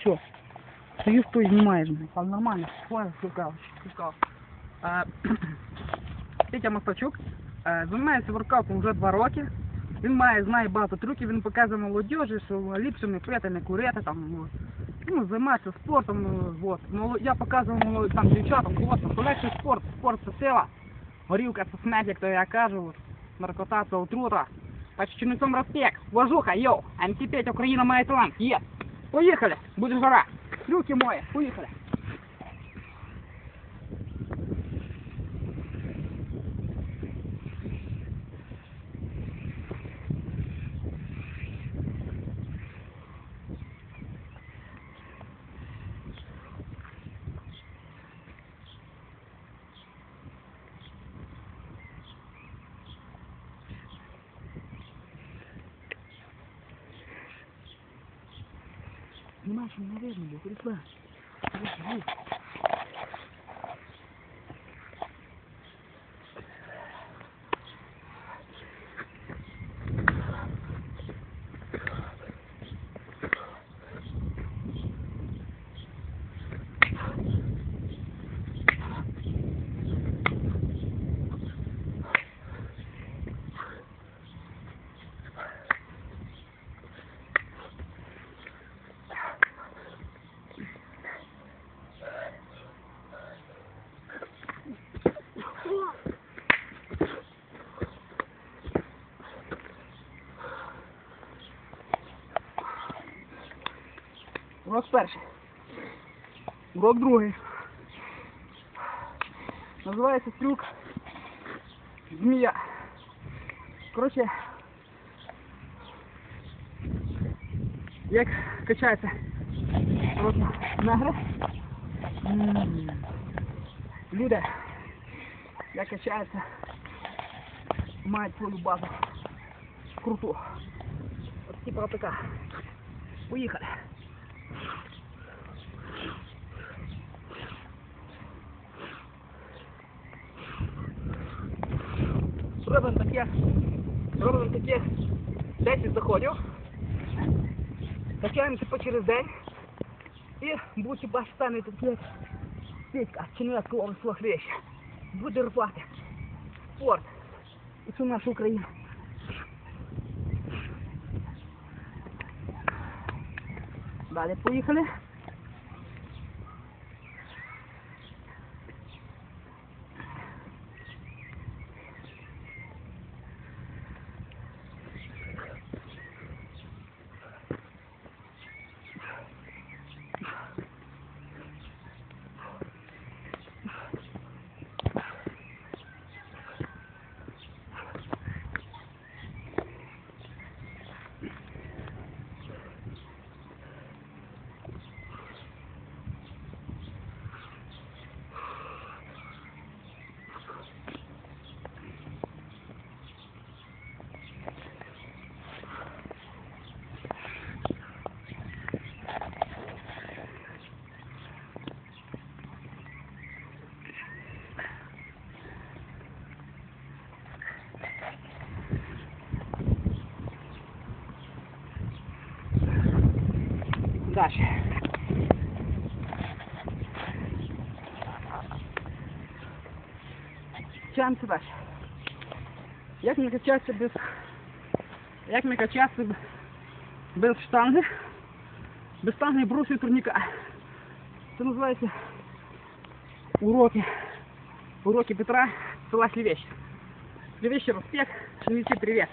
Все. Стою, стой, знімаєш. Але нормально, понял, шукав, шукав. Е, Петя Мостачук займається воркаутом вже два роки. Він має, знає багато трюків, він показує молодіжі, що ліпше не пити, не курити, там, ну, ну, займатися спортом, вот. Ну, я показував там дівчатам, от, полегший спорт, спорт це сила, горілка це смерть, як то я кажу, от, наркота це отрута. Так що Чернецом респект, вожуха, йоу, МТ5, Україна має талант, є. Поїхали, буде жара. Руки мої, поїхали. Нема, наверное, не видно, Урок перший. Урок другий. Називається трюк змія. Коротше, як качається нагри. Люди, як качається, мають свою базу. Круту. От типа така. Поїхали. Робимо таке, робимо таке 10 заходів. Качаємося по через день. І бачити стане тут як Петька, Чернецька область Лохвеща. Буде рвати. Спорт. І це наша Україна. Далі поїхали. Далі. Тянемося далі. Як не качатися без... Як не качатися б- без штанги? Без штанги брусу і турніка. Це називається уроки. Уроки Петра, села Слівещ. Слівещ, респект, Шевиці, привіт.